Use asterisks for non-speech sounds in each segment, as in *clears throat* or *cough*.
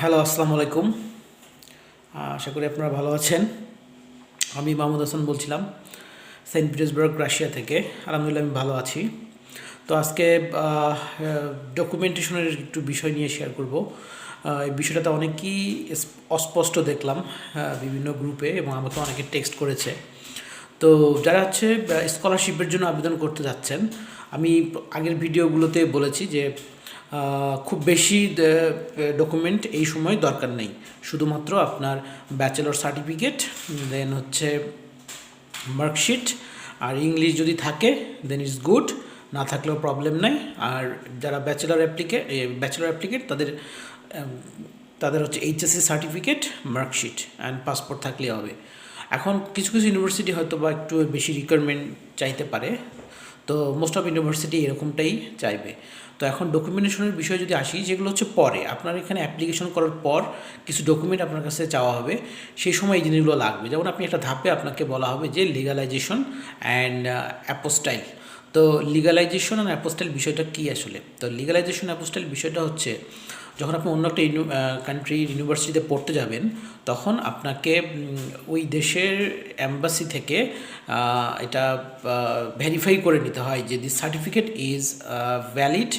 Hello, আসসালামু আলাইকুম। আশা করি আপনারা ভালো আছেন। আমি মাহমুদ হাসান বলছিলাম, সেন্ট পিটার্সবার্গ, রাশিয়া থেকে। আলহামদুলিল্লাহ, আমি ভালো আছি। তো আজকে ডকুমেন্টেশনের একটু বিষয় নিয়ে শেয়ার করব। এই বিষয়টাতে অনেকেই স্প- অস্পষ্ট দেখলাম বিভিন্ন গ্রুপে এবং আমাকে অনেকে টেক্সট করেছে। তো যারা হচ্ছে স্কলারশিপের জন্য আবেদন করতে যাচ্ছেন, আমি আগের ভিডিওগুলোতে বলেছি যে খুব বেশি ডকুমেন্ট এই সময় দরকার নেই। শুধুমাত্র আপনার ব্যাচেলর সার্টিফিকেট দেন হচ্ছে মার্কশিট আর ইংলিশ যদি থাকে দেন ইটস গুড না থাকলেও প্রবলেম নাই। আর যারা ব্যাচেলর অ্যাপ্লিকেট ব্যাচেলর অ্যাপ্লিকেট তাদের তাদের হচ্ছে HSC certificate marksheet and passport থাকলেই হবে। এখন কিছু কিছু ইউনিভার্সিটি হয়তো বা একটু বেশি রিকোয়ারমেন্ট চাইতে পারে। তো মোস্ট অফ ইউনিভার্সিটি এরকমটাই চাইবে। তো এখন ডকুমেন্টেশনের বিষয়ে যদি আসি, যেগুলো হচ্ছে পরে, আপনার এখানে অ্যাপ্লিকেশন করার পর কিছু ডকুমেন্ট আপনার কাছে চাওয়া হবে, সেই সময় এই জিনিসগুলো লাগবে। যেমন আপনি একটা ধাপে আপনাকে বলা হবে যে লিগালাইজেশন অ্যান্ড অ্যাপোস্টাইল তো লিগালাইজেশন অ্যান্ড অ্যাপোস্টাইল বিষয়টা কী আসলে? তো লিগালাইজেশন অ্যাপোস্টাইল বিষয়টা হচ্ছে যখন আপনি অন্য একটা কান্ট্রির ইউনিভার্সিটিতে পড়তে যাবেন, তখন আপনাকে ওই দেশের অ্যাম্বাসি থেকে এটা ভেরিফাই করে নিতে হয় যে দিস সার্টিফিকেট ইজ ভ্যালিড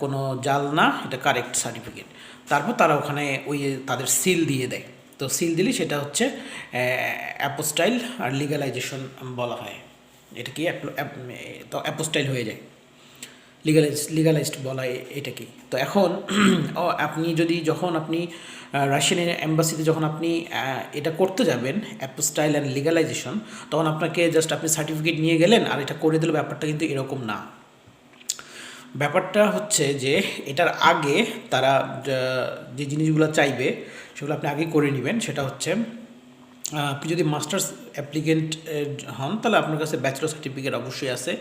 কোনো জাল না, এটা কারেক্ট সার্টিফিকেট তারপর তারা ওখানে ওই তাদের সিল দিয়ে দেয়। তো সিল দিলে সেটা হচ্ছে অ্যাপোস্টাইল আর লিগালাইজেশন বলা হয়। এটা কি অ্যাপোস্টাইল হয়ে যায়। লিগালাইজ লিগালাইজড বলা এ- এটা কি তো এখন *clears throat* আপনি যদি যখন আপনি রাশিয়ান এম্বাসিতে যখন আপনি এটা করতে যাবেন অ্যাপোস্টাইল অ্যান্ড লিগালাইজেশন তখন আপনাকে জাস্ট আপনি সার্টিফিকেট নিয়ে গেলেন আর এটা করে দিল ব্যাপারটা কিন্তু এরকম না। ব্যাপারটা হচ্ছে যে, এটার আগে তারা যে জিনিসগুলো চাইবে, সেগুলো আপনি আগে করে নেবেন। সেটা হচ্ছে আপনি যদি মাস্টার্স অ্যাপ্লিকেন্ট হন, তাহলে আপনার কাছে ব্যাচেলর সার্টিফিকেট অবশ্যই আছে।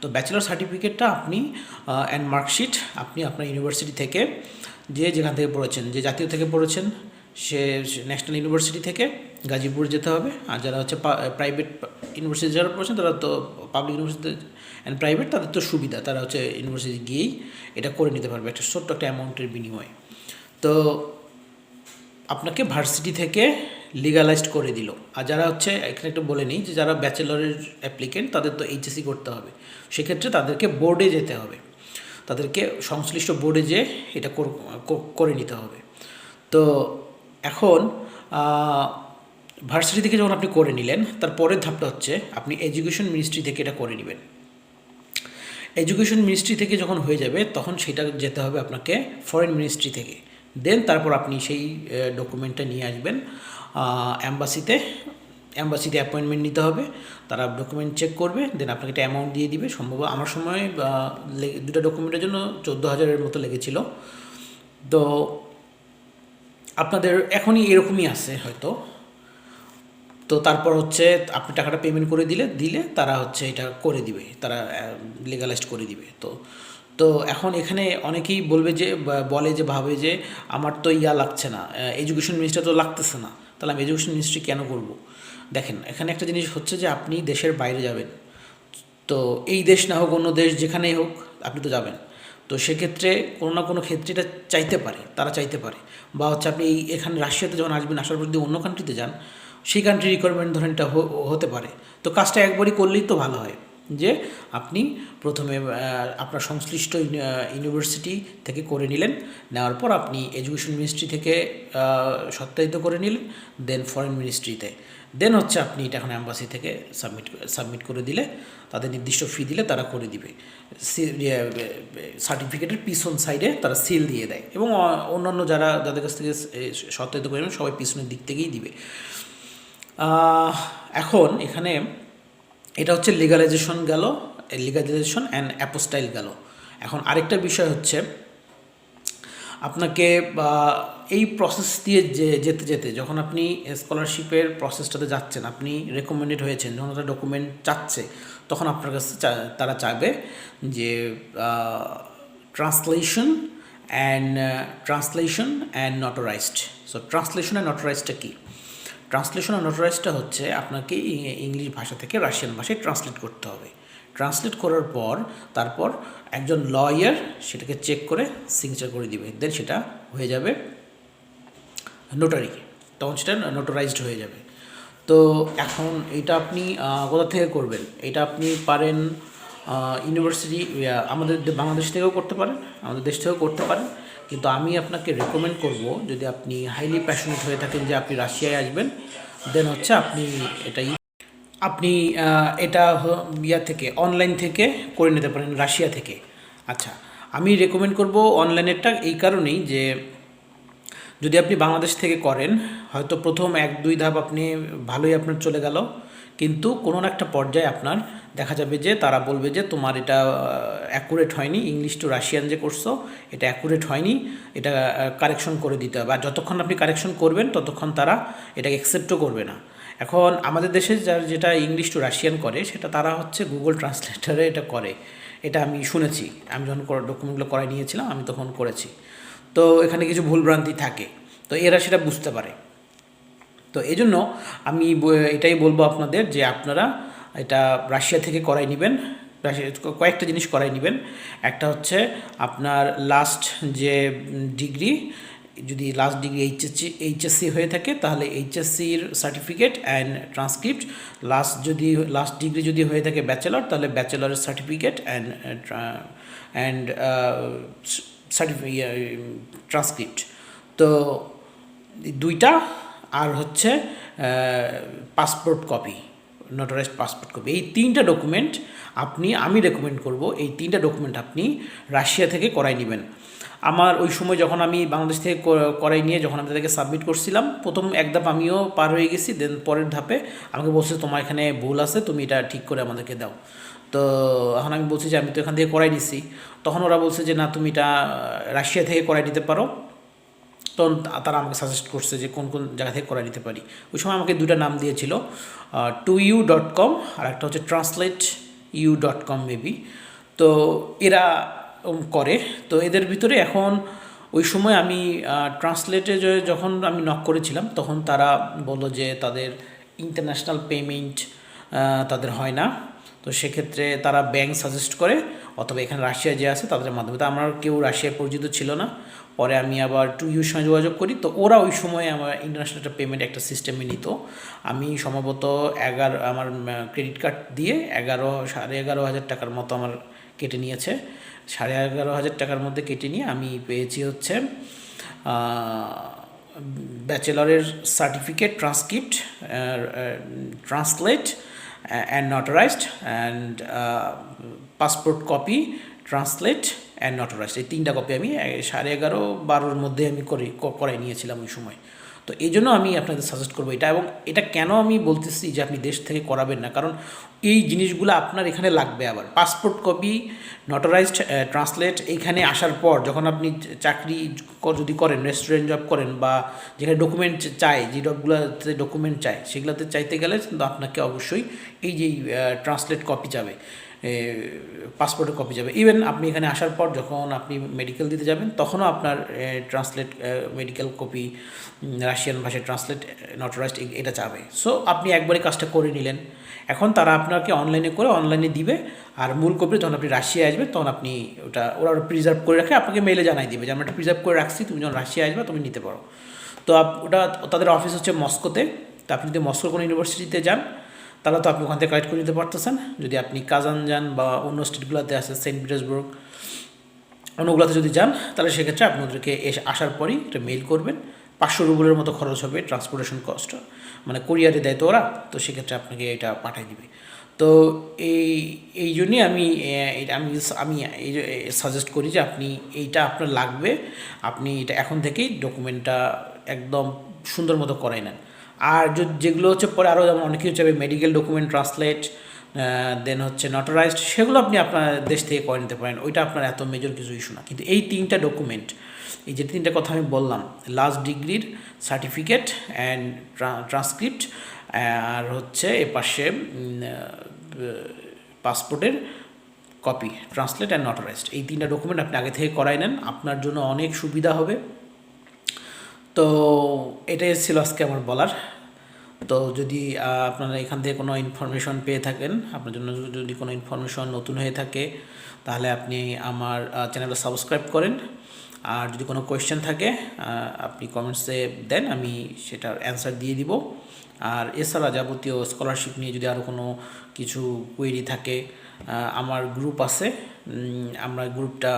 তো ব্যাচেলর সার্টিফিকেটটা আপনি অ্যান্ড মার্কশিট আপনি আপনার ইউনিভার্সিটি থেকে যে যেখান থেকে পড়েছেন, যে জাতীয় থেকে পড়েছেন, সে ন্যাশনাল ইউনিভার্সিটি থেকে গাজীপুর যেতে হবে। আর যারা হচ্ছে প্রাইভেট ইউনিভার্সিটি যারা পড়েছেন, তারা তো পাবলিক ইউনিভার্সিটি অ্যান্ড প্রাইভেট তাদের তো সুবিধা, তারা হচ্ছে ইউনিভার্সিটি গিয়েই এটা করে নিতে পারবে, একটা ছোট্ট একটা অ্যামাউন্টের বিনিময়ে। তো আপনাকে ভার্সিটি থেকে লিগালাইজড করে দিল। আর যারা হচ্ছে, এখানে একটু বলে নিই যে যারা ব্যাচেলরের অ্যাপ্লিকেন্ট তাদের তো এইচএসসি করতে হবে। সেক্ষেত্রে তাদেরকে বোর্ডে যেতে হবে। তাদেরকে সংশ্লিষ্ট বোর্ডে যে এটা করে নিতে হবে। তো এখন ভার্সিটি থেকে যখন আপনি করে নিলেন, তার পরের ধাপটা হচ্ছে আপনি এডুকেশন মিনিস্ট্রি থেকে এটা করে নেবেন। এডুকেশন মিনিস্ট্রি থেকে যখন হয়ে যাবে, তখন সেটা যেতে হবে আপনাকে ফরেন মিনিস্ট্রি থেকে। দেন তারপর আপনি সেই ডকুমেন্টটা নিয়ে আসবেন। অ্যাম্বাসিতে অ্যাম্বাসিতে অ্যাপয়েন্টমেন্ট নিতে হবে। তারা ডকুমেন্ট চেক করবে দেন আপনাকে একটা অ্যামাউন্ট দিয়ে দিবে। সম্ভব, আমার সময় দুটো ডকুমেন্টের জন্য চোদ্দ হাজারের মতো লেগেছিল। তো আপনাদের এখনই এরকমই আছে হয়তো। তো তারপর হচ্ছে, আপনি টাকাটা পেমেন্ট করে দিলে দিলে তারা হচ্ছে এটা করে দিবে। তারা লিগালাইজড করে দিবে। তো তো এখন এখানে অনেকেই বলবে যে বলে যে, ভাবে যে, আমার তো ইয়া লাগছে না এডুকেশন মিনিস্টার তো লাগতেছে না, তাহলে আমি এডুকেশন মিনিস্ট্রি কেন করব? দেখেন, এখানে একটা জিনিস হচ্ছে যে, আপনি দেশের বাইরে যাবেন, তো এই দেশ না হোক, অন্য দেশ যেখানেই হোক, আপনি তো যাবেন, তো সেক্ষেত্রে কোনো না কোনো ক্ষেত্রে এটা চাইতে পারে, তারা চাইতে পারে, বা হচ্ছে আপনি এই এখানে রাশিয়াতে যখন আসবেন, আসার পর যদি অন্য কান্ট্রিতে যান, সেই কান্ট্রি রিকোয়ারমেন্ট ধরেন এটা হতে পারে, তো কাজটা একবারই করলেই তো ভালো হয়। যে আপনি প্রথমে আপনার সংশ্লিষ্ট ইউনিভার্সিটি থেকে করে নিলেন। নেওয়ার পর আপনি এডুকেশন মিনিস্ট্রি থেকে সত্যায়িত করে নিলেন, দেন ফরেন মিনিস্ট্রিতে। দেন হচ্ছে আপনি এটা এখন অ্যাম্বাসি থেকে সাবমিট সাবমিট করে দিলে, তাদের নির্দিষ্ট ফি দিলে তারা করে দিবে। সার্টিফিকেটের পিছন সাইডে তারা সিল দিয়ে দেয় এবং অন্যান্য যারা যাদের কাছ থেকে সত্যায়িত করে সবাই পিছনের দিক থেকেই দিবে। এখন এখানে এটা হচ্ছে লিগালাইজেশন গেল লিগালাইজেশন অ্যান্ড অ্যাপোস্টাইল গেল। এখন আরেকটা বিষয় হচ্ছে, আপনাকে এই প্রসেস দিয়ে যে, যেতে যেতে যখন আপনি স্কলারশিপের প্রসেসটাতে যাচ্ছেন, আপনি রেকমেন্ডেড হয়েছেন, যখন তারা ডকুমেন্ট চাচ্ছে, তখন আপনার কাছে তারা চাইবে যে translation and translation and notarized so translation and নটোরাইজডটা কী? ট্রান্সলেশন আর নটোরাইজটা হচ্ছে আপনাকে ইংলিশ ভাষা থেকে রাশিয়ান ভাষায় ট্রান্সলেট করতে হবে। ট্রান্সলেট করার পর তারপর একজন লয়ার সেটাকে চেক করে সিগনেচার করে দিবে। দেন সেটা হয়ে যাবে নোটারি তখন সেটা নোটারাইজড হয়ে যাবে। তো এখন এটা আপনি কোথা থেকে করবেন? এটা আপনি পারেন ইউনিভার্সিটি আমাদের বাংলাদেশ থেকেও করতে পারেন, আমাদের দেশ থেকেও করতে পারেন। কিন্তু আমি আপনাকে রেকমেন্ড করব যদি আপনি হাইলি প্যাশনেট হয়ে থাকেন যে আপনি রাশিয়ায় আসবেন দেন হচ্ছে আপনি এটাই আপনি এটা ইয়া থেকে অনলাইন থেকে করে নিতে পারেন, রাশিয়া থেকে। আচ্ছা আমি রেকমেন্ড করব অনলাইনেরটা এই কারণেই যে যদি আপনি বাংলাদেশ থেকে করেন, হয়তো প্রথম এক দুই ধাপ আপনি ভালোই আপনার চলে গেল, কিন্তু কোনো না একটা পর্যায়ে আপনার দেখা যাবে যে তারা বলবে যে তোমার এটা অ্যাকুরেট হয়নি ইংলিশ টু রাশিয়ান যে করছ, এটা অ্যাকুরেট হয়নি, এটা কারেকশন করে দিতে হবে। আর যতক্ষণ আপনি কারেকশন করবেন, ততক্ষণ তারা এটাকে অ্যাকসেপ্টও করবে না। এখন আমাদের দেশে যার যেটা ইংলিশ টু রাশিয়ান করে, সেটা তারা হচ্ছে গুগল ট্রান্সলেটারে এটা করে। এটা আমি শুনেছি। আমি যখন ডকুমেন্টগুলো করাই নিয়েছিলাম, আমি তখন করেছি। তো এখানে কিছু ভুলভ্রান্তি থাকে। তো এরা সেটা বুঝতে পারে। তো এই জন্য আমি এটাই বলব আপনাদের যে আপনারা এটা রাশিয়া থেকে করাই নেবেন কয়েকটা জিনিস করাই নেবেন। একটা হচ্ছে আপনার লাস্ট যে ডিগ্রি, যদি লাস্ট ডিগ্রি এইচএসসি এইচএসসি হয়ে থাকে, তাহলে এইচএসসির সার্টিফিকেট অ্যান্ড ট্রান্সক্রিপ্ট লাস্ট যদি লাস্ট ডিগ্রি যদি হয়ে থাকে ব্যাচেলর তাহলে ব্যাচেলরের সার্টিফিকেট অ্যান্ড অ্যান্ড সার্টিফি ট্রান্সক্রিপ্ট তো দুইটা, আর হচ্ছে passport copy notarized passport copy এই তিনটা ডকুমেন্ট আপনি, আমি রেকমেন্ড করব, এই তিনটা ডকুমেন্ট আপনি রাশিয়া থেকে করাই নেবেন। আমার ওই সময় যখন আমি বাংলাদেশ থেকে করাই নিয়ে যখন আমি তাদেরকে সাবমিট করছিলাম, প্রথম এক ধাপ আমিও পার হয়ে গেছি দেন পরের ধাপে আমাকে বলছে, তোমার এখানে ভুল আছে, তুমি এটা ঠিক করে আমাদেরকে দাও। তো এখন আমি বলছি যে, আমি তো এখান থেকে করাই নিছি। তখন ওরা বলছে যে, না, তুমি এটা রাশিয়া থেকে করাই নিতে পারো। তখন তারা আমাকে সাজেস্ট করছে যে কোন কোন জায়গা থেকে করা নিতে পারি। ওই সময় আমাকে দুটো নাম দিয়েছিল টু ইউ ডট কম আর একটা হচ্ছে translate you dot com maybe তো এরা করে। তো এদের ভিতরে এখন ওই সময় আমি ট্রান্সলেটে যখন আমি নক করেছিলাম, তখন তারা বলল যে তাদের ইন্টারন্যাশনাল পেমেন্ট তাদের হয় না। তো সেক্ষেত্রে তারা ব্যাংক সাজেস্ট করে, অথবা এখানে রাশিয়া যে আছে তাদের মাধ্যমে। তো আমার কেউ রাশিয়ায় পরিচিত ছিল না। পরে আমি আবার টু ইউর সঙ্গে যোগাযোগ করি। তো ওরা ওই সময় আমার ইন্টারন্যাশনাল একটা পেমেন্ট একটা সিস্টেমে নিত। আমি সম্ভবত এগারো, আমার ক্রেডিট কার্ড দিয়ে এগারো, সাড়ে এগারো হাজার টাকার মতো আমার কেটে নিয়েছে। সাড়ে এগারো হাজার টাকার মধ্যে কেটে নিয়ে আমি পেয়েছি হচ্ছে ব্যাচেলরের certificate transcript translate and notarized and passport copy translate and notarized এই তিনটা কপি আমি সাড়ে এগারো বারোর মধ্যে আমি করে করাই নিয়েছিলাম ওই সময়। তো এই জন্য আমি আপনাদের সাজেস্ট করব এটা এবং এটা কেন আমি বলতেছি যে আপনি দেশ থেকে করাবেন না? কারণ এই জিনিসগুলো আপনার এখানে লাগবে আবার। পাসপোর্ট কপি নটারাইজড ট্রান্সলেট এইখানে আসার পর যখন আপনি চাকরি যদি করেন রেস্টুরেন্ট জব করেন বা যেখানে ডকুমেন্ট চাই, যে জবগুলোতে ডকুমেন্ট চাই, সেগুলোতে চাইতে গেলে কিন্তু আপনাকে অবশ্যই এই যে ট্রান্সলেট কপি যাবে। পাসপোর্টের কপি যাবে। ইভেন আপনি এখানে আসার পর যখন আপনি মেডিকেল দিতে যাবেন, তখনও আপনার ট্রান্সলেট মেডিকেল কপি রাশিয়ান ভাষায় ট্রান্সলেট নটরাইজড এটা চাবে সো আপনি একবারে কাজটা করে নিলেন। এখন তারা আপনাকে অনলাইনে করে অনলাইনে দিবে, আর মূল কপি যখন আপনি রাশিয়া আসবে, তখন আপনি ওটা, ওরা প্রিজার্ভ করে রাখে আপনাকে মেলে জানাই দিবে যে, আমরা এটা প্রিজার্ভ করে রাখছি, তুমি যখন রাশিয়া আসবে, তুমি নিতে পারো। তো ওটা তাদের অফিস হচ্ছে মস্কোতে। তো আপনি যদি মস্কোর কোনো ইউনিভার্সিটিতে যান তাহলে তো আপনি ওখান থেকে কালেক্ট করে নিতে পারতেছেন। যদি আপনি কাজান যান বা অন্য স্টেটগুলোতে আছে সেন্ট পিটার্সবুর্গ অন্যগুলোতে যদি যান, তাহলে সেক্ষেত্রে আপনি ওদেরকে এসে আসার পরই একটা মেল করবেন। পাঁচশো রুবলের মতো খরচ হবে ট্রান্সপোর্টেশন কস্ট মানে কোরিয়ারে দেয় তো ওরা, তো সেক্ষেত্রে আপনাকে এটা পাঠিয়ে দিবে। তো এই এই জন্যই আমি আমি আমি এই সাজেস্ট করি যে আপনি এইটা আপনার লাগবে। আপনি এটা এখন থেকেই ডকুমেন্টটা একদম সুন্দর মতো করাই নেন। আর যেগুলো হচ্ছে পরে আরও যেমন অনেক কিছু চাইবে মেডিকেল ডকুমেন্ট ট্রান্সলেট দেন হচ্ছে নটারাইজড সেগুলো আপনি আপনার দেশ থেকে করে নিতে পারেন। ওইটা আপনার এত মেজর কিছু ইস্যু না। কিন্তু এই তিনটা ডকুমেন্ট এই যে তিনটা কথা আমি বললাম লাস্ট ডিগ্রির সার্টিফিকেট অ্যান্ড ট্রান্সক্রিপ্ট আর হচ্ছে এ পাশে পাসপোর্টের কপি ট্রান্সলেট অ্যান্ড নটারাইজড এই তিনটা ডকুমেন্ট আপনি আগে থেকে করাই নেন। আপনার জন্য অনেক সুবিধা হবে। তো এটাই ছিল আজকে আমার বলার। তো যদি আপনারা এখান থেকে কোনো ইনফরমেশন পেয়ে থাকেন, আপনার জন্য যদি কোনো ইনফরমেশন নতুন হয়ে থাকে, তাহলে আপনি আমার চ্যানেলটা সাবস্ক্রাইব করেন। আর যদি কোনো কোয়েশ্চেন থাকে আপনি কমেন্টসে দেন, আমি সেটার অ্যান্সার দিয়ে দিব। আর এছাড়া যাবতীয় স্কলারশিপ নিয়ে যদি আরও কোনো কিছু কোয়েরি থাকে আমার গ্রুপ আছে আমরা গ্রুপটা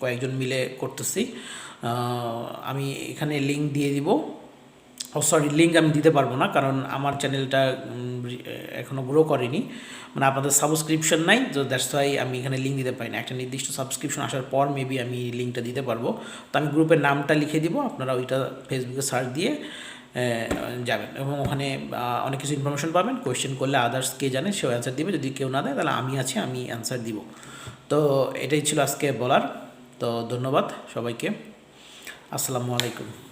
কয়েকজন মিলে করতেছি। আমি এখানে লিঙ্ক দিয়ে দিব। ও সরি লিঙ্ক আমি দিতে পারব না, কারণ আমার চ্যানেলটা এখনও গ্রো করেনি। মানে আপনাদের সাবস্ক্রিপশন নাই, তো দ্যাটস ওয়াই আমি এখানে লিঙ্ক দিতে পারি না। একটা নির্দিষ্ট সাবস্ক্রিপশন আসার পর মেবি আমি লিঙ্কটা দিতে পারব। তো আমি গ্রুপের নামটা লিখে দিব, আপনারা ওইটা ফেসবুকে সার্চ দিয়ে যাবেন। এবং ওখানে অনেক কিছু ইনফরমেশন পাবেন। কোয়েশ্চেন করলে আদার্স কে জানে, সেও অ্যান্সার দিবে। যদি কেউ না দেয়, তাহলে আমি আছি, আমি অ্যান্সার দিব। তো এটাই ছিল আজকে বলার। তো ধন্যবাদ সবাইকে। আসসালামু আলাইকুম।